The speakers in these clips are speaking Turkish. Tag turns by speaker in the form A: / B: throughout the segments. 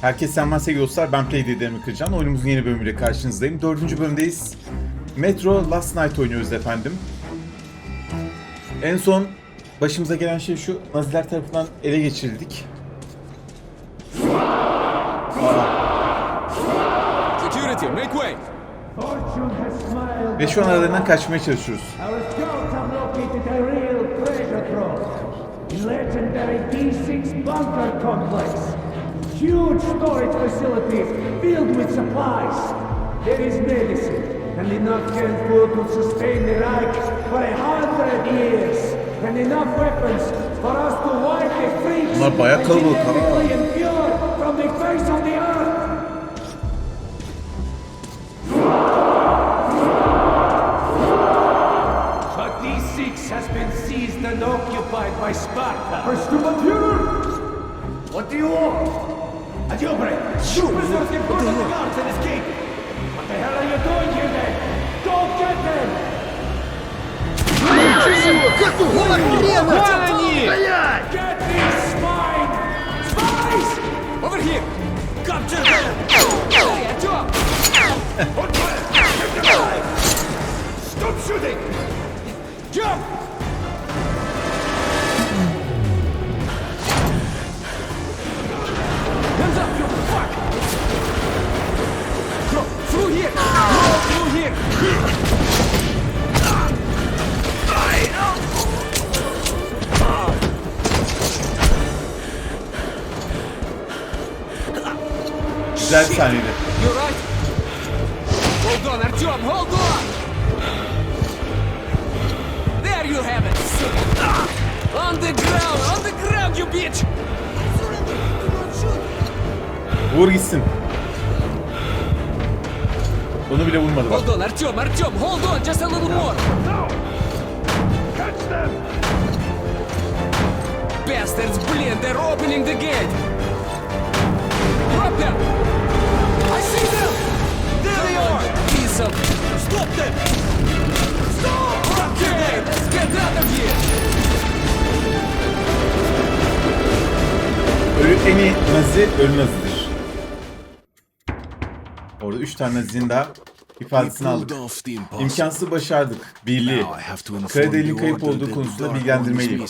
A: Herkes sen ben sevgili dostlar. Ben Play Dede'mi kıracağım. Oyunumuzun yeni bölümüyle karşınızdayım. Dördüncü bölümdeyiz. Metro Last Night oynuyoruz efendim. En son başımıza gelen şey şu. Naziler tarafından ele geçirildik.
B: Security, make way!
A: Ve şu an aralarından kaçmaya çalışıyoruz.
C: Legendary D6 bunker complex. Huge storage facilities filled with supplies. There is medicine and enough canned food to sustain the Reich for a hundred years. And enough weapons for us to wipe the freaks
A: Bunlar bayağı kalabalık ha.
C: genetically impure from the face of the earth. But D6 has been seized and occupied by Sparta. What do you want? A jailbreak! Shoot! Prisoners get put on the guards and escape! What the hell are you doing here then? Go get them! Get these swine! Spies!
B: Over here! Capture them! Hey, Артем!
C: Stop shooting!
B: Jump!
A: Vur gitsin. Onu bile vurmadı bak.
B: Hold on, Артем, Артем, hold on, just a little more!
C: No! Catch them!
B: Bastards, блин, they're opening the gate! Drop them! I see them! There they are! Piece of... Stop them! Stop! Okay, let's get out of here!
A: Ölü en iyi nazi ölü nazidir. Orada 3 tane nazinin daha ifadesini aldık. İmkansızı başardık. Birliği. Karadel'in kayıp olduğu konusunda bilgilendirmeliyim.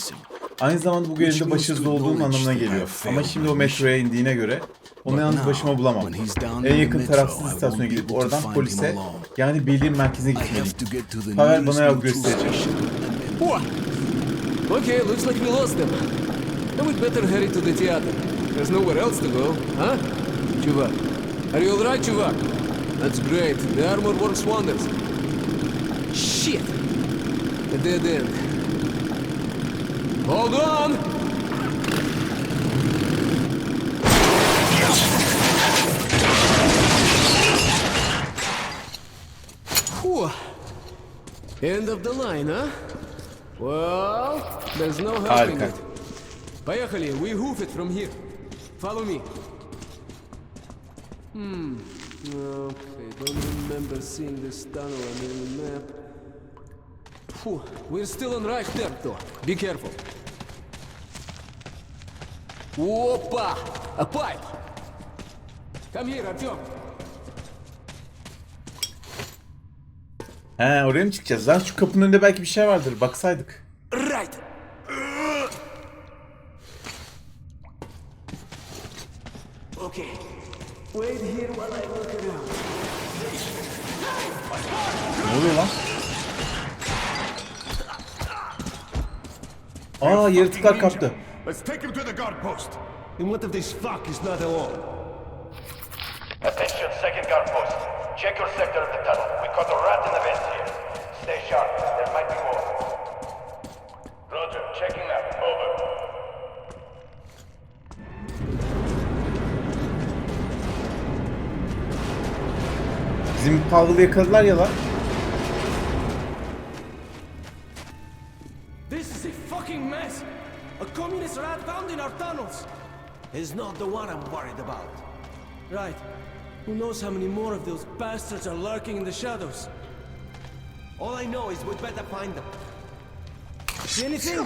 A: Aynı zamanda bu görevde başarısız olduğum anlamına geliyor. Ama şimdi o metroya indiğine göre onu yalnız başıma bulamam. En yakın tarafsız istasyona gidip oradan polise yani birliğin merkezine gitmeliyim. Pavel bana yol gösterecek.
B: Okay, looks like we lost them. Now we'd better hurry to the theater. There's nowhere else to go, huh? Chuvak. Are you alright, Chuvak? That's great. The armor works wonders. Shit! A dead end. Hold on! End of the line, huh? Well, there's no helping
A: Harika.
B: it. Поехали, we hoof it from here. Follow me. Hmm. Okay, don't remember seeing this tunnel on the map. Phew, we're still on Reich though. Be careful. Опа! A pipe! Come here, Артем.
A: He oraya mı çıkacağız lan? Şu kapının önünde belki bir şey vardır. Baksaydık.
B: Right! Okay. Wait here while I look around.
A: Ne oluyor lan? Aa yaratıklar kaptı.
D: Let's take him to the guard post.
E: And what if this fuck is not alone?
F: Attention, second guard post. Check your sector of the tunnel. We caught a rat in the vents here. Stay sharp. There might be more. Roger. Checking that. Over.
A: Bizim Pavel'ı yakaladılar ya lan.
C: This is a fucking mess! A communist rat found in our tunnels!
E: Is not the one I'm worried about.
C: Right. Who knows how many more of those bastards are lurking in the shadows?
E: All I know is we'd better find them.
C: See anything?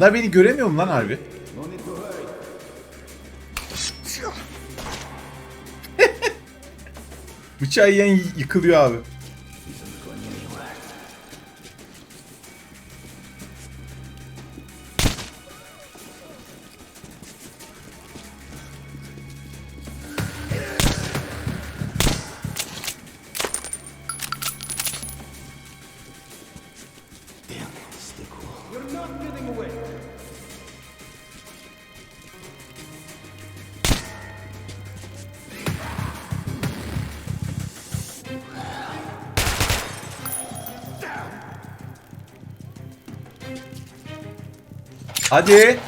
A: Bunlar beni göremiyor mu lan harbi? Bıçağı yiyen yıkılıyor abi. Hadi.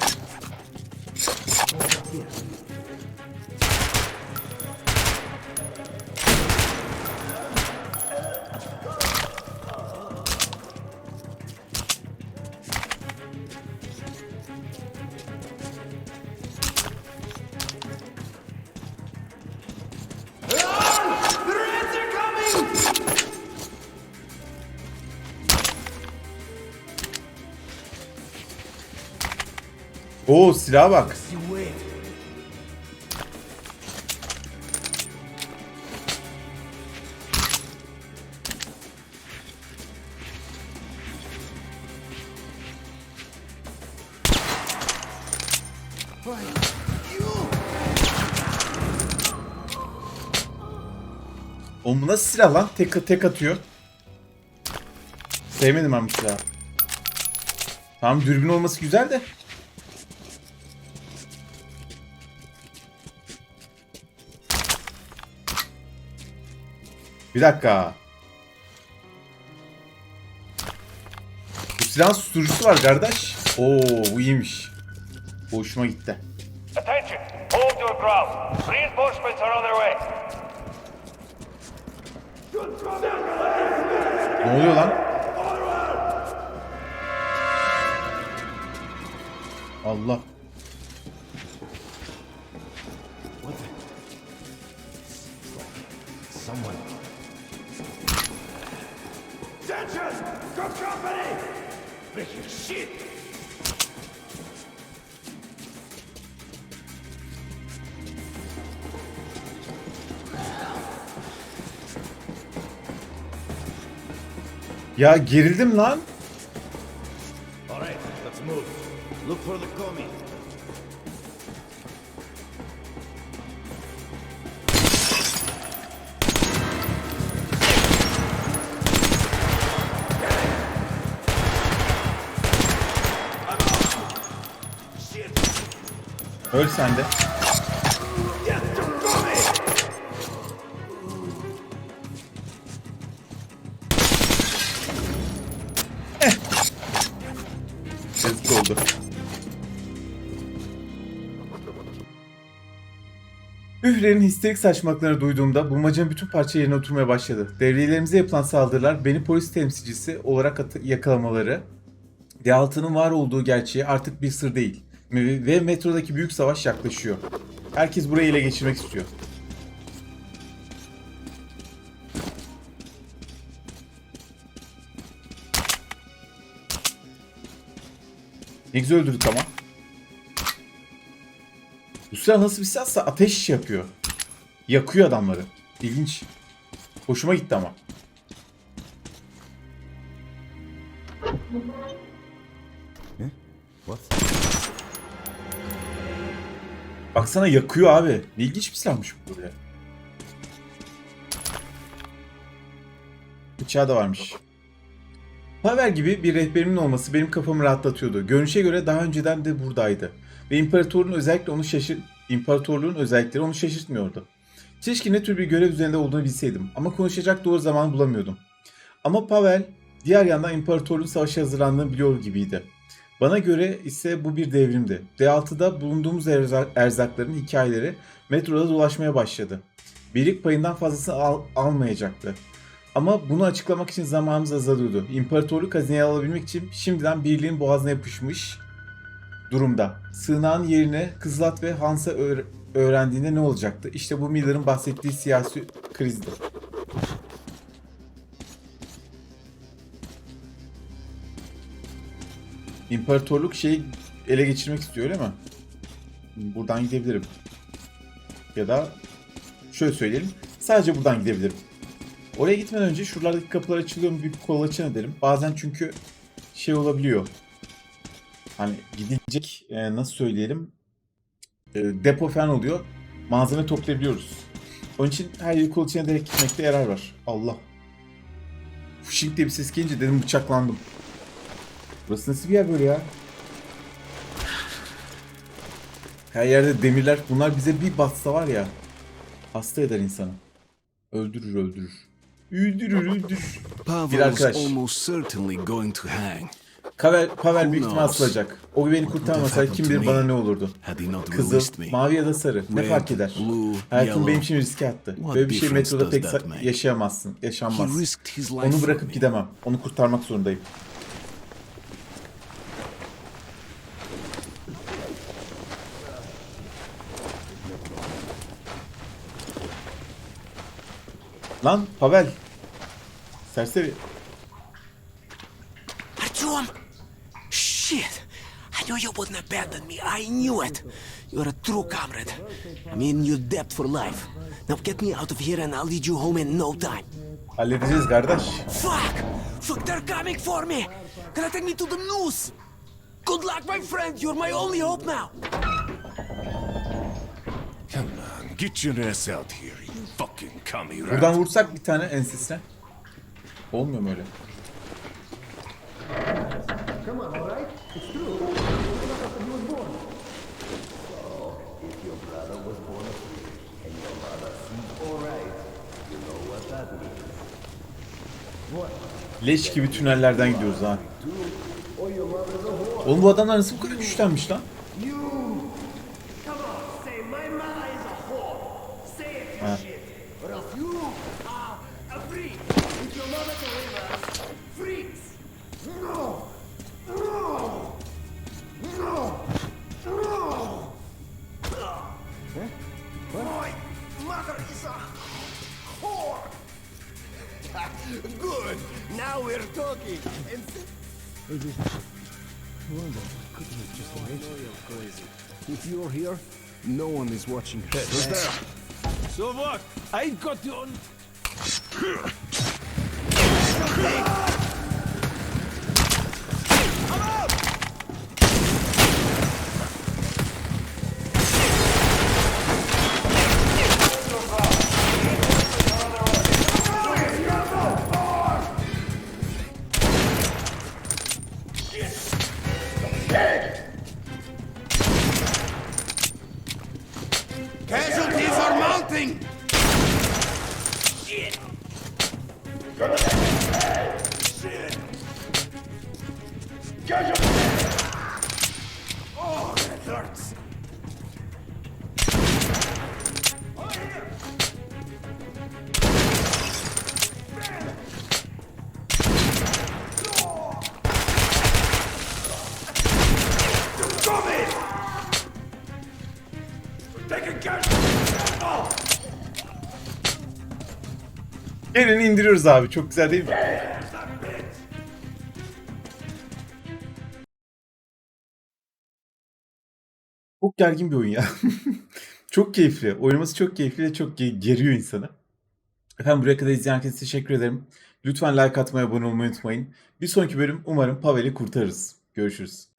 A: Oo silaha bak. Oğlum bu nasıl silah lan? Tek, tek atıyor. Sevmedim ben bu silahı. Tamam dürbün olması güzel de. Bir dakika. Bu silahın susturucusu var kardeş. Oo bu iyiymiş. Bu hoşuma gitti.
F: Attention! Hold your ground. Reinforcements are on their way.
A: Ne oluyor lan? Allah.
D: Attention! Good company! Freaking shit!
A: Ya gerildim lan. Öl sen de. Eh. Oldu. Üflerin histerik saçmalıklarını duyduğumda bulmacanın bütün parça yerine oturmaya başladı. Devriyelerimize yapılan saldırılar, beni polis temsilcisi olarak yakalamaları, D6'nın var olduğu gerçeği artık bir sır değil. Ve metrodaki büyük savaş yaklaşıyor. Herkes burayı ele geçirmek istiyor. Ne güzel öldürdük ama. Bu silah nasıl bir silahsa ateş yapıyor. Yakıyor adamları. İlginç. Hoşuma gitti ama.
E: What?
A: Baksana yakıyor abi. Ne ilginç bir silahmış bu böyle. Bıçağı da varmış. Pavel gibi bir rehberimin olması benim kafamı rahatlatıyordu. Görünüşe göre daha önceden de buradaydı. Ve imparatorluğun özellikle onu şaşır imparatorluğun özellikleri onu şaşırtmıyordu. Keşke ne tür bir görev üzerinde olduğunu bilseydim ama konuşacak doğru zaman bulamıyordum. Ama Pavel diğer yandan imparatorluğun savaşa hazırlandığını biliyor gibiydi. Bana göre ise bu bir devrimdi. D6'da bulunduğumuz erza- erzakların hikayeleri metroda dolaşmaya başladı. Birlik payından fazlasını al- almayacaktı. Ama bunu açıklamak için zamanımız azalıyordu. İmparatorluk hazineyi alabilmek için şimdiden birliğin boğazına yapışmış durumda. Sığınağın yerine Kızılat ve Hans'a öğ- öğrendiğinde ne olacaktı? İşte bu Miller'ın bahsettiği siyasi krizdi. İmparatorluk şeyi ele geçirmek istiyor öyle mi? Buradan gidebilirim. Ya da şöyle söyleyelim. Sadece buradan gidebilirim. Oraya gitmeden önce şuralardaki kapılar açılıyor mu bir kolaçan edelim. Bazen çünkü şey olabiliyor. Hani gidilecek e, nasıl söyleyelim e, depo falan oluyor. Malzeme toplayabiliyoruz. Onun için her yeri kolaçan ederek gitmekte yarar var. Allah. Fışink diye bir ses gelince dedim bıçaklandım. Burası nasıl bir yer böyle ya? Her yerde demirler. Bunlar bize bir batsa var ya. Hasta eder insanı. Öldürür öldürür. Öldürür öldürür. Bir arkadaş.
G: almost certainly going to hang.
A: Pavel, Pavel büyük ihtimal asılacak. O beni kurtarmasaydı kim bilir bana ne olurdu. Kızıl, mavi ya da sarı. Ne fark eder? Hayatım benim için riske attı. Böyle bir şey metroda pek yaşayamazsın. Yaşanmaz. Onu bırakıp
G: me.
A: gidemem. Onu kurtarmak zorundayım. Lan Pavel. Serseri.
H: Artyom! Shit! I knew you wouldn't abandon me. I knew it. You're a true comrade. I'm in your debt for life. Now get me out of here and I'll lead you home in no time.
A: Halledeceğiz kardeş.
H: Fuck! Fuck, they're coming for me! Gonna take me to the noose! Good luck, my friend! You're my only hope now!
E: Come on, get your ass out here,
A: Buradan vursak bir tane ensesine. Olmuyor mu öyle? Leş gibi tünellerden gidiyoruz ha. Oğlum bu adamlar nasıl bu kadar güçlenmiş lan?
C: You! Come on, say my mother is a whore! Say it, you shit! Or else you are a freak! If your mother delivers, freaks! No! No! No! No! My mother is a whore! Good! Now we're talking! And
G: If you're here, no one is watching her.
E: So what? I've got you on...
D: Something.
A: Gelin indiriyoruz abi. Çok güzel değil mi? Çok gergin bir oyun ya. çok keyifli. Oynaması çok keyifli ve çok ge- geriyor insanı. Efendim buraya kadar izleyen herkese teşekkür ederim. Lütfen like atmayı, abone olmayı unutmayın. Bir sonraki bölüm umarım Pavel'i kurtarırız. Görüşürüz.